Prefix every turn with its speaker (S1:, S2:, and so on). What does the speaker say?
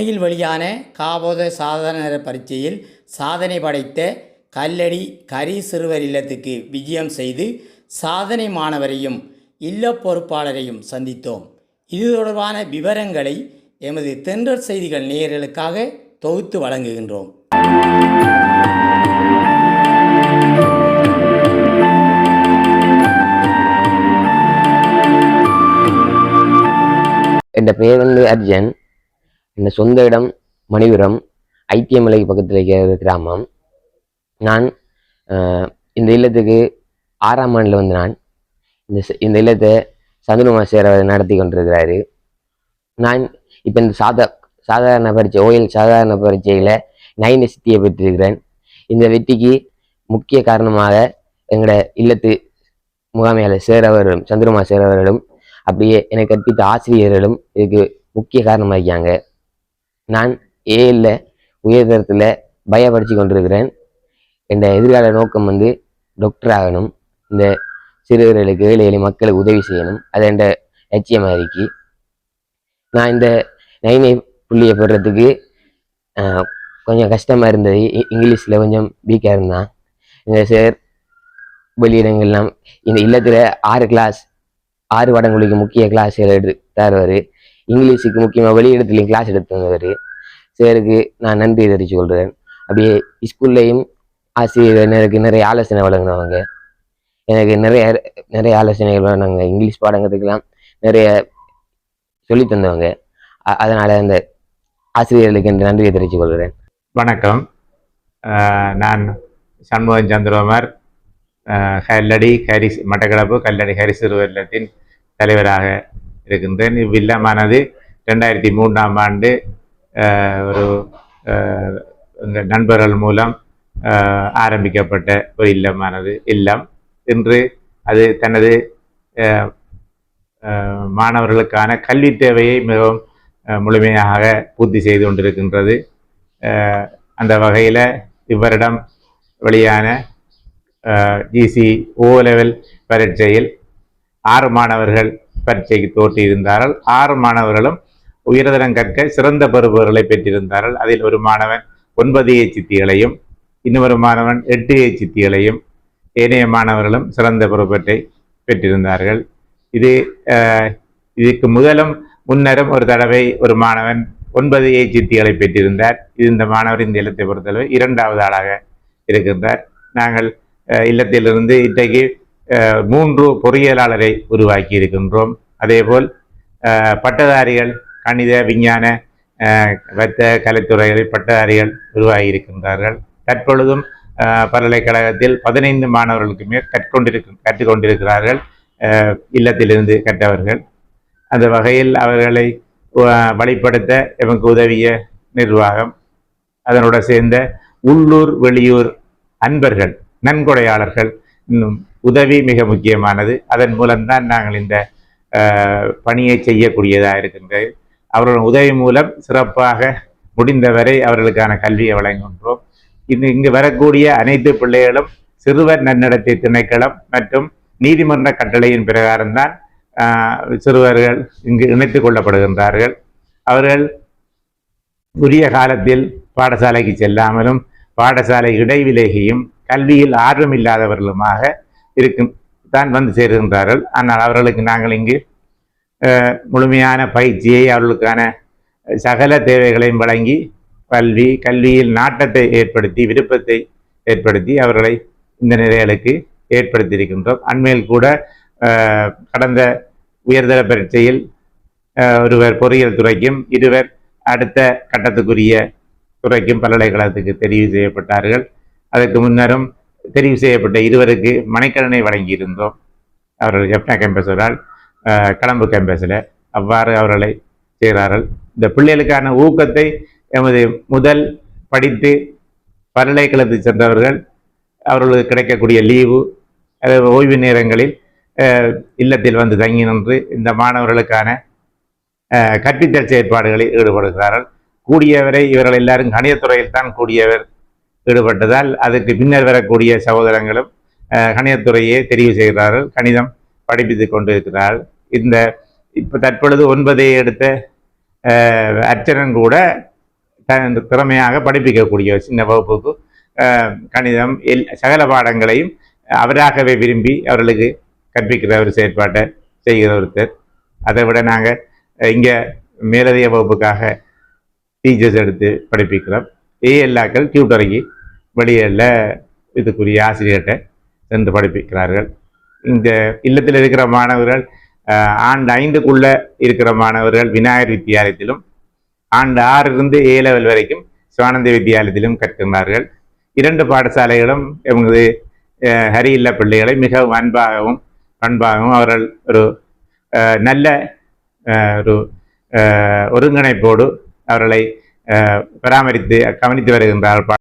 S1: அண்மையில் வெளியான காபோத சாதன பரீட்சையில் சாதனை படைத்த கல்லடி கரி சிறுவர் இல்லத்துக்கு விஜயம் செய்து சாதனை மாணவரையும் இல்ல பொறுப்பாளரையும் சந்தித்தோம். இது தொடர்பான விவரங்களை எமது தென்றல் செய்திகள் நேயர்களுக்காக தொகுத்து வழங்குகின்றோம்.
S2: என் பேர் வந்து அர்ஜன். என் சொந்த இடம் மணிபுரம் ஐத்தியமலை பக்கத்தில் இருக்கிற ஒரு கிராமம். நான் இந்த இல்லத்துக்கு ஆறாம் ஆண்டில் வந்து நான் இந்த இந்த இல்லத்தை சந்துருமா சேர நடத்தி கொண்டிருக்கிறாரு. நான் இப்போ இந்த சாதா சாதாரண பரீட்சை ஓயில் சாதாரண பரீட்சையில் நைன் சித்தியை பெற்றிருக்கிறேன். இந்த வெற்றிக்கு முக்கிய காரணமாக எங்களோட இல்லத்து முகாமையாளர் சேரவர்களும் சந்திரமா சேரவர்களும் அப்படியே எனக்கு கற்பித்த ஆசிரியர்களும் இதுக்கு முக்கிய காரணமாக இருக்காங்க நான் ஏஎல்ல உயர்தரத்தில் பயப்படுத்தி கொண்டிருக்கிறேன். என் எதிர்கால நோக்கம் வந்து டாக்டர் ஆகணும். இந்த சிறுவர்களுக்கு ஏழை ஏழை மக்களுக்கு உதவி செய்யணும். அது என் லட்சியமாக இருக்கு நான் இந்த நைனை புள்ளியை பெறுறதுக்கு கொஞ்சம் கஷ்டமாக இருந்தது. இ- இங்கிலீஷில் கொஞ்சம் வீக்காக இருந்தான். இந்த சார் வெளியிடங்கள்லாம் இந்த இல்லத்தில் ஆறு கிளாஸ் ஆறு வடங்களுக்கு முக்கிய கிளாஸ் எடுத்து தருவார். இங்கிலீஷுக்கு முக்கியமாக வெளியிடத்துலையும் கிளாஸ் எடுத்து வந்தவர் சேருக்கு நான் நன்றி தெரிவித்து கொள்கிறேன். அப்படியே ஸ்கூல்லையும் ஆசிரியர் எனக்கு நிறைய ஆலோசனை வழங்கினவங்க. எனக்கு நிறைய நிறைய ஆலோசனைகள் வழங்கினாங்க இங்கிலீஷ் பாடங்கிறதுக்கெல்லாம் நிறைய சொல்லி தந்தவங்க. அதனால் அந்த ஆசிரியர்களுக்கு என்று நன்றியை தெரிவித்துக் கொள்கிறேன்.
S3: வணக்கம். நான் சண்முகன் சந்திரகுமார். கல்லடி ஹரிஸ் மட்டக்களப்பு கல்லடி ஹரிஸ் இல்லத்தின் தலைவராக இருக்கின்றேன் இவ்வில்லமானது ரெண்டாயிரத்தி மூன்றாம் ஆண்டு ஒரு எங்கள் நண்பர்கள் மூலம் ஆரம்பிக்கப்பட்ட ஒரு இல்லமானது. இல்லம் இன்று அது தனது மாணவர்களுக்கான கல்வி தேவையை மிகவும் முழுமையாக பூர்த்தி செய்து கொண்டிருக்கின்றது. அந்த வகையில் இவ்வரிடம் வெளியான ஜிசி ஓ லெவல் பரீட்சையில் ஆறு மாணவர்கள் பரீட்சைக்கு தோற்றியிருந்தார்கள். ஆறு மாணவர்களும் உயர்தரம் கற்க சிறந்த பெறுபவர்களை பெற்றிருந்தார்கள். அதில் ஒரு மாணவன் ஒன்பது ஏச்சித்திகளையும் சித்திகளையும் இன்னொரு மாணவன் எட்டு ஏச்சித்திகளையும் சித்திகளையும் ஏனைய மாணவர்களும் சிறந்த பொறுப்பத்தை பெற்றிருந்தார்கள். இது அஹ், இதுக்கு முதலும் முன்னரும் ஒரு தடவை ஒரு மாணவன் ஒன்பது ஏச்சித்திகளை சித்திகளை பெற்றிருந்தார். இது இந்த மாணவர் இந்த இல்லத்தை பொறுத்தளவு இரண்டாவது ஆளாக இருக்கின்றார். நாங்கள் இல்லத்திலிருந்து இன்றைக்கு மூன்று பொறியியலாளரை உருவாக்கி இருக்கின்றோம் அதேபோல் பட்டதாரிகள் கணித விஞ்ஞான வர்த்தக கலைத்துறைகளில் பட்டதாரிகள் உருவாகி இருக்கின்றார்கள் தற்பொழுதும் பல்கலைக்கழகத்தில் பதினைந்து மாணவர்களுக்கு மேல் கற்கொண்டிருக்க கற்றுக்கொண்டிருக்கிறார்கள். இல்லத்திலிருந்து கற்றவர்கள். அந்த வகையில் அவர்களை வழிப்படுத்த எமக்கு உதவிய நிர்வாகம் அதனோட சேர்ந்த உள்ளூர் வெளியூர் அன்பர்கள் நன்கொடையாளர்கள் இன்னும் உதவி மிக முக்கியமானது. அதன் மூலம்தான் நாங்கள் இந்த பணியை செய்யக்கூடியதாக இருக்கின்றது. அவர்கள் உதவி மூலம் சிறப்பாக முடிந்தவரை அவர்களுக்கான கல்வியை வழங்குகின்றோம். இது இங்கு வரக்கூடிய அனைத்து பிள்ளைகளும் சிறுவர் நன்னடத்தை திணைக்களம் மற்றும் நீதிமன்ற கட்டளையின் பிரகாரம்தான் சிறுவர்கள் இங்கு இணைத்துக் கொள்ளப்படுகின்றார்கள். அவர்கள் உரிய காலத்தில் பாடசாலைக்கு செல்லாமலும் பாடசாலை இடைவிலகியும் கல்வியில் ஆர்வம் இல்லாதவர்களுமாக இருக்கும். தான் வந்து சேருகின்றார்கள். ஆனால் அவர்களுக்கு நாங்கள் இங்கு முழுமையான பயிற்சியை அவர்களுக்கான சகல தேவைகளையும் வழங்கி கல்வி கல்வியில் நாட்டத்தை ஏற்படுத்தி விருப்பத்தை ஏற்படுத்தி அவர்களை இந்த நிலைகளுக்கு ஏற்படுத்தியிருக்கின்றோம். அண்மையில் கூட கடந்த உயர்தர பரீட்சையில் ஒருவர் பொறியியல் துறைக்கும் இருவர் அடுத்த கட்டத்துக்குரிய துறைக்கும் பல்கலைக்கழகத்துக்கு தெரிவு செய்யப்பட்டார்கள். அதற்கு முன்னரும் தெரிவு செய்யப்பட்ட இருவருக்கு மனைக்கடனை வழங்கியிருந்தோம். அவர்கள் எப்னா கேம்பஸரால் கடம்பு கேம்பஸில் அவ்வாறு அவர்களை செய்கிறார்கள் இந்த பிள்ளைகளுக்கான ஊக்கத்தை எமது முதல் படித்து பல்கலைக்கழகத்தை சென்றவர்கள் அவர்களுக்கு கிடைக்கக்கூடிய லீவு ஓய்வு நேரங்களில் இல்லத்தில் வந்து தங்கி நின்று இந்த மாணவர்களுக்கான கற்பித்தல் செயற்பாடுகளில் ஈடுபடுகிறார்கள். கூடியவரை இவர்கள் எல்லாரும் கணிதத்துறையில் தான் கூடியவர். ஈடுபட்டதால் அதற்கு பின்னர் வரக்கூடிய சகோதரங்களும் கணிதத்துறையே தெரிவு செய்கிறார்கள். கணிதம் படிப்பித்து கொண்டிருக்கிறார்கள் இந்த இப்போ தற்பொழுது ஒன்பதை எடுத்த அர்ச்சனன் கூட தன் திறமையாக படிப்பிக்கக்கூடிய ஒரு சின்ன வகுப்புக்கு கணிதம் எல் சகல பாடங்களையும் அவராகவே விரும்பி அவர்களுக்கு கற்பிக்கிற ஒரு செயற்பாட்டை செய்கிற ஒருத்தர். அதை விட நாங்கள் இங்கே மேலதிக வகுப்புக்காக டீச்சர்ஸ் எடுத்து படிப்பிக்கிறோம். ஏஎல்லாக்கள் டியூட்டருக்கு வெளியில் இதுக்குரிய ஆசிரியர்கிட்ட சென்று படிப்பிக்கிறார்கள். இந்த இல்லத்தில் இருக்கிற மாணவர்கள் ஆண்டு ஐந்துக்குள்ளே இருக்கிற மாணவர்கள் விநாயகர் வித்தியாலயத்திலும் ஆண்டு ஆறிலிருந்து ஏ லெவல் வரைக்கும் சிவானந்த வித்தியாலயத்திலும் கற்கின்றார்கள். இரண்டு பாடசாலைகளும் எமது ஹரி இல்ல பிள்ளைகளை மிகவும் அன்பாகவும் பண்பாகவும் அவர்கள் ஒரு நல்ல ஒரு ஒருங்கிணைப்போடு அவர்களை பராமரித்து கவனித்து வருகின்றார்.